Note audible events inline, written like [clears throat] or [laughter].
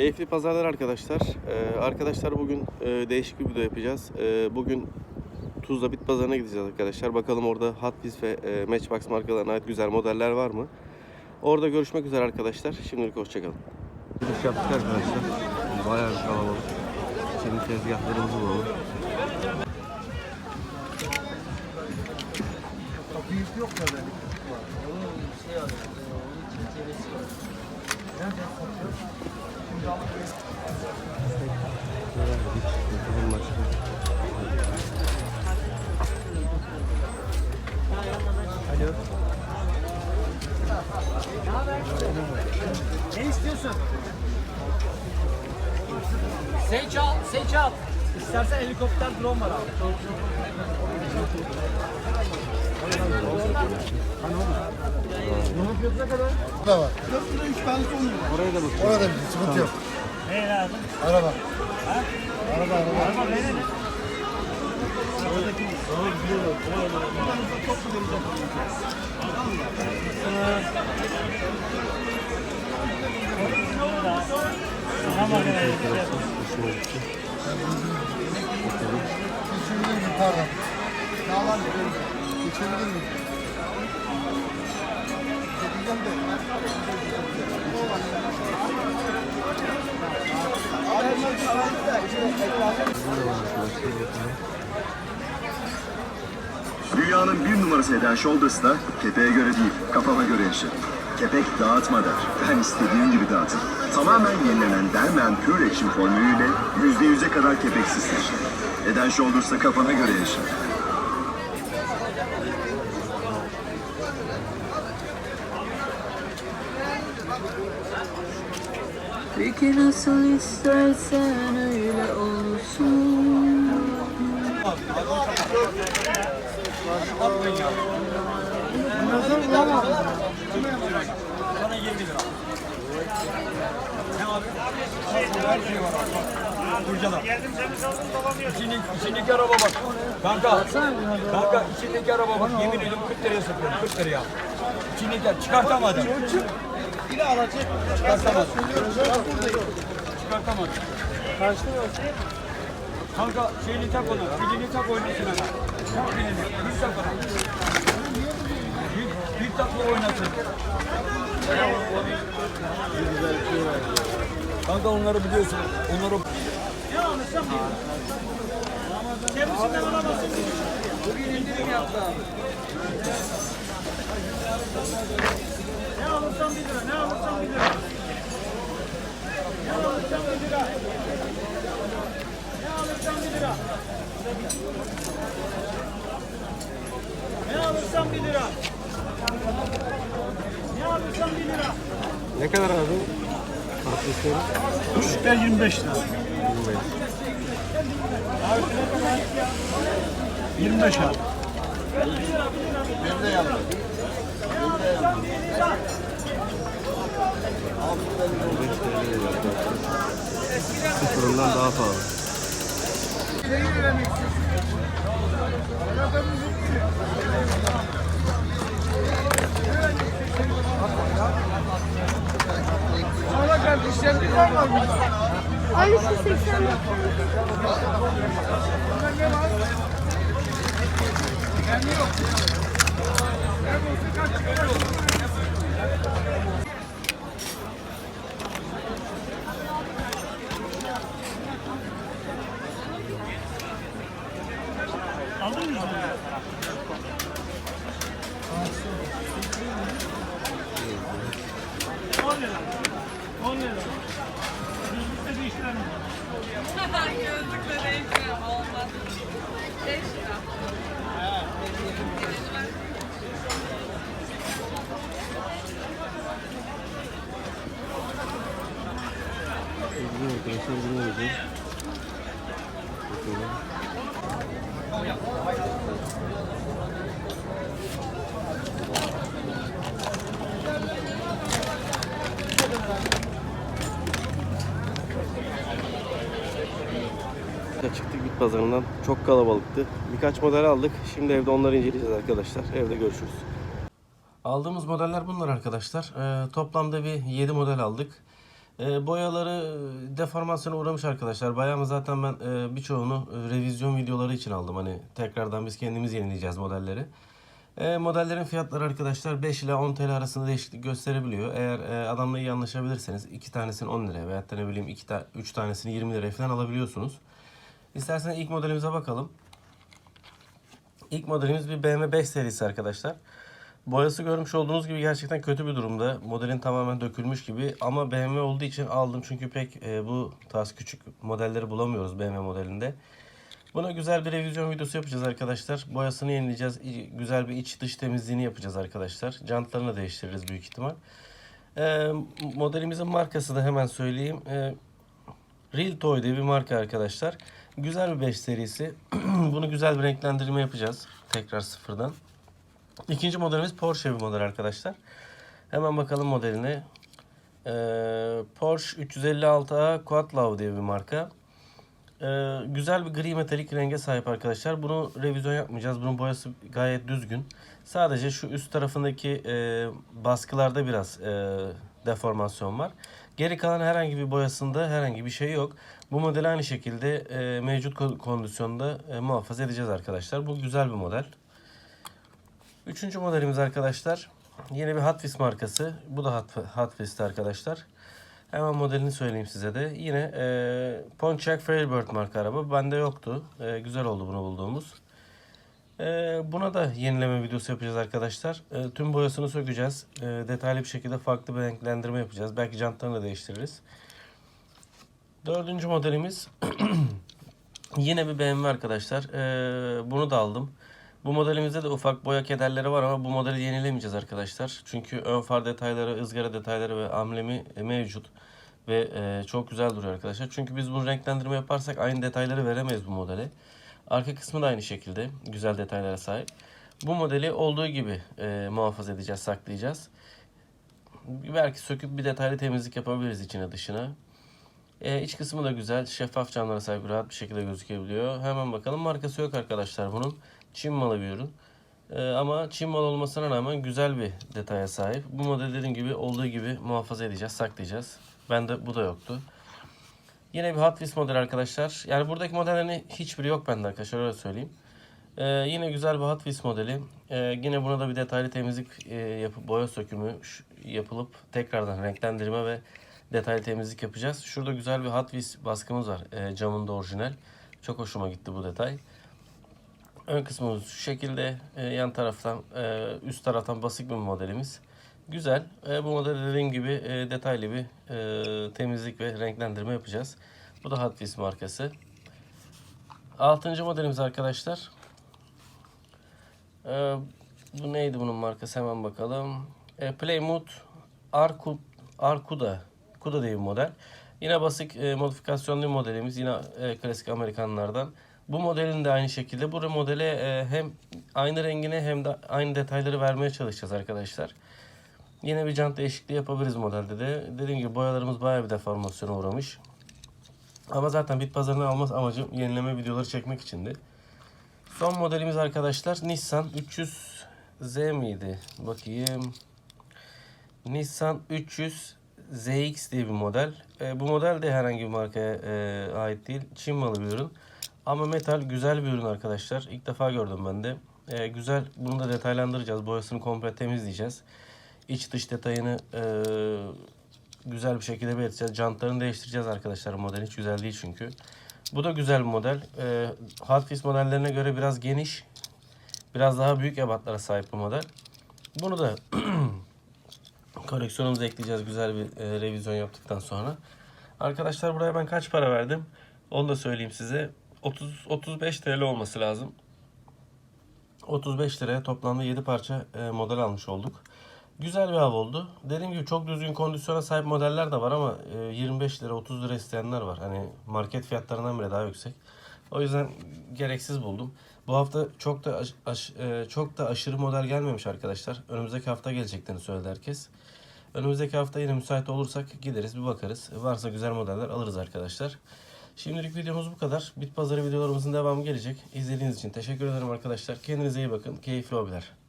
Keyifli pazarlar arkadaşlar. Ee, arkadaşlar bugün e, değişik bir video yapacağız. Ee, bugün Tuzla Bit Pazarı'na gideceğiz arkadaşlar. Bakalım orada Hot Wheels ve e, Matchbox markalarına ait güzel modeller var mı? Orada görüşmek üzere arkadaşlar. Şimdilik hoşçakalın. Giriş yaptık arkadaşlar. Bayağı bir kalabalık. Şimdi tezgahlarımızı bulalım. Büyük yok ya böyle. Var. Onun şey alıyor. Onun çerçevesi var. Nerede satıyor? Alo. Ne istiyorsun? Seç al, seç al. İstersen helikopter drone var abi. Bunun fiyatı ne kadar? da var. Oraya da bakıyorum. Orada bir sıkıntı yok. Ne lazım? Araba. Araba araba. Araba verelim. Geçebilir miyim? Pardon. Sağlam Geçebilir miyim? Dünyanın bir numarası eden Shoulders'ta kepeğe göre değil, kafama göre yaşa. Kepek dağıtma der. Ben istediğim gibi dağıtırım. Tamamen yenilenen Derman Pure Action formülüyle %100'e kadar kepeksiz taşı. Eden Shoulders'ta kafana göre yaşa. Peki nasıl istersen öyle olsun Sana 20 lira. Ne abi? Her şey var abi. Kurcala. İçindeki, içindeki araba bak. Kanka, kanka içindeki araba bak. Yemin ediyorum 40 liraya satıyorum. 40 liraya. İçindeki çıkartamadım. Yine alacak. Çıkartamadım. Çıkartamadım. Kaçtı Kanka şeyini tak ona. Pilini tak oynasın hemen. Tak pilini. Bir tak ona. Bir, bir takla oynasın. Kanka onları biliyorsun. Onları... Ne alırsan bir. Kendisinden alamazsın. Bugün indirim yaptı abi. Ne alırsan bir lira, ne alırsan bir lira. Ne alırsan bir lira. Ne alırsan bir lira. Ne alırsan bir lira. Ne alırsan bir lira. Ne kadar abi? Kartuşları? Küçükler 25 lira. 25 abi. Sıfırından daha pahalı. Sonra kardeşlerimiz var mı? Ay şu 80 Aldın mı? 10 lira. 10 lira. Yüzlükte değiştirelim. Gözlükle değişmiyor olmaz. 5 lira. Bilmiyorum arkadaşlar bunu alacağım. Bakalım. Çıktık bit pazarından. Çok kalabalıktı. Birkaç model aldık. Şimdi evde onları inceleyeceğiz arkadaşlar. Evde görüşürüz. Aldığımız modeller bunlar arkadaşlar. Ee, toplamda bir 7 model aldık. E, boyaları deformasyona uğramış arkadaşlar. Bayağı zaten ben e, birçoğunu e, revizyon videoları için aldım. Hani tekrardan biz kendimiz yenileyeceğiz modelleri. E, modellerin fiyatları arkadaşlar 5 ila 10 TL arasında değişiklik gösterebiliyor. Eğer e, adamla iyi anlaşabilirseniz iki tanesini 10 liraya da ne bileyim 2 ta 3 tanesini 20 liraya falan alabiliyorsunuz. İsterseniz ilk modelimize bakalım. İlk modelimiz bir BMW 5 serisi arkadaşlar. Boyası görmüş olduğunuz gibi gerçekten kötü bir durumda. Modelin tamamen dökülmüş gibi ama BMW olduğu için aldım çünkü pek e, bu tarz küçük modelleri bulamıyoruz BMW modelinde. Buna güzel bir revizyon videosu yapacağız arkadaşlar. Boyasını yenileyeceğiz. Güzel bir iç dış temizliğini yapacağız arkadaşlar. Jantlarını değiştiririz büyük ihtimal. E, modelimizin markası da hemen söyleyeyim. E, Real Toy diye bir marka arkadaşlar. Güzel bir 5 serisi. [clears throat] Bunu güzel bir renklendirme yapacağız. Tekrar sıfırdan. İkinci modelimiz Porsche bir model arkadaşlar. Hemen bakalım modeline. Ee, Porsche 356A Quad diye bir marka. Ee, güzel bir gri metalik renge sahip arkadaşlar. Bunu revizyon yapmayacağız. Bunun boyası gayet düzgün. Sadece şu üst tarafındaki e, baskılarda biraz e, deformasyon var. Geri kalan herhangi bir boyasında herhangi bir şey yok. Bu modeli aynı şekilde e, mevcut ko- kondisyonda e, muhafaza edeceğiz arkadaşlar. Bu güzel bir model. Üçüncü modelimiz arkadaşlar. Yine bir Hot Wheels markası. Bu da Hot, Hot Wheels'ti arkadaşlar. Hemen modelini söyleyeyim size de. Yine e, Pontiac Firebird marka araba. Bende yoktu. E, güzel oldu bunu bulduğumuz. E, buna da yenileme videosu yapacağız arkadaşlar. E, tüm boyasını sökeceğiz. E, detaylı bir şekilde farklı bir renklendirme yapacağız. Belki jantlarını da değiştiririz. Dördüncü modelimiz [clears throat] yine bir BMW arkadaşlar. E, bunu da aldım. Bu modelimizde de ufak boya kederleri var ama bu modeli yenilemeyeceğiz arkadaşlar. Çünkü ön far detayları, ızgara detayları ve amblemi mevcut. Ve e, çok güzel duruyor arkadaşlar. Çünkü biz bunu renklendirme yaparsak aynı detayları veremeyiz bu modele. Arka kısmı da aynı şekilde güzel detaylara sahip. Bu modeli olduğu gibi e, muhafaza edeceğiz, saklayacağız. Belki söküp bir detaylı temizlik yapabiliriz içine dışına. E, iç kısmı da güzel. Şeffaf camlara sahip rahat bir şekilde gözükebiliyor. Hemen bakalım. Markası yok arkadaşlar bunun. Çin malı bir ürün. E, ama Çin malı olmasına rağmen güzel bir detaya sahip. Bu model dediğim gibi olduğu gibi muhafaza edeceğiz, saklayacağız. Bende bu da yoktu. Yine bir Hot Wheels model arkadaşlar. Yani buradaki modellerin hiçbiri yok bende arkadaşlar öyle söyleyeyim. Ee, yine güzel bir Hot Wheels modeli. Ee, yine buna da bir detaylı temizlik e, yapıp boya sökümü yapılıp tekrardan renklendirme ve detaylı temizlik yapacağız. Şurada güzel bir Hot Wheels baskımız var. E, camında orijinal. Çok hoşuma gitti bu detay. Ön kısmımız şu şekilde. E, yan taraftan, e, üst taraftan basık bir modelimiz. Güzel. E, bu modelde dediğim gibi e, detaylı bir e, temizlik ve renklendirme yapacağız. Bu da Hot Wheels markası. Altıncı modelimiz arkadaşlar. E, bu neydi bunun markası hemen bakalım. E, Plymouth Arcu, Arcuda. Kuda diye bir model. Yine basık e, modifikasyonlu modelimiz. Yine e, klasik Amerikanlardan. Bu modelin de aynı şekilde. Bu modele e, hem aynı rengine hem de aynı detayları vermeye çalışacağız arkadaşlar. Yine bir jant değişikliği yapabiliriz modelde de. Dediğim gibi boyalarımız bayağı bir deformasyona uğramış. Ama zaten bit pazarına almaz amacım yenileme videoları çekmek içindi. Son modelimiz arkadaşlar Nissan 300Z miydi? Bakayım. Nissan 300 ZX diye bir model. E, bu model de herhangi bir markaya e, ait değil. Çin malı bir ürün. Ama metal güzel bir ürün arkadaşlar. İlk defa gördüm ben de. E, güzel. Bunu da detaylandıracağız. Boyasını komple temizleyeceğiz. İç dış detayını e, güzel bir şekilde belirteceğiz. Jantlarını değiştireceğiz arkadaşlar. Model hiç güzel değil çünkü. Bu da güzel bir model. E, Hot Wheels modellerine göre biraz geniş. Biraz daha büyük ebatlara sahip bu model. Bunu da [clears throat] koleksiyonumuza ekleyeceğiz güzel bir e, revizyon yaptıktan sonra. Arkadaşlar buraya ben kaç para verdim? Onu da söyleyeyim size. 30 35 TL olması lazım. 35 liraya toplamda 7 parça e, model almış olduk. Güzel bir av oldu. Dediğim gibi çok düzgün kondisyona sahip modeller de var ama e, 25 lira 30 lira isteyenler var. Hani market fiyatlarından bile daha yüksek. O yüzden gereksiz buldum. Bu hafta çok da aş- aş- e, çok da aşırı model gelmemiş arkadaşlar. Önümüzdeki hafta geleceklerini söyledi herkes. Önümüzdeki hafta yine müsait olursak gideriz bir bakarız. Varsa güzel modeller alırız arkadaşlar. Şimdilik videomuz bu kadar. Bit pazarı videolarımızın devamı gelecek. İzlediğiniz için teşekkür ederim arkadaşlar. Kendinize iyi bakın. Keyifli hobiler.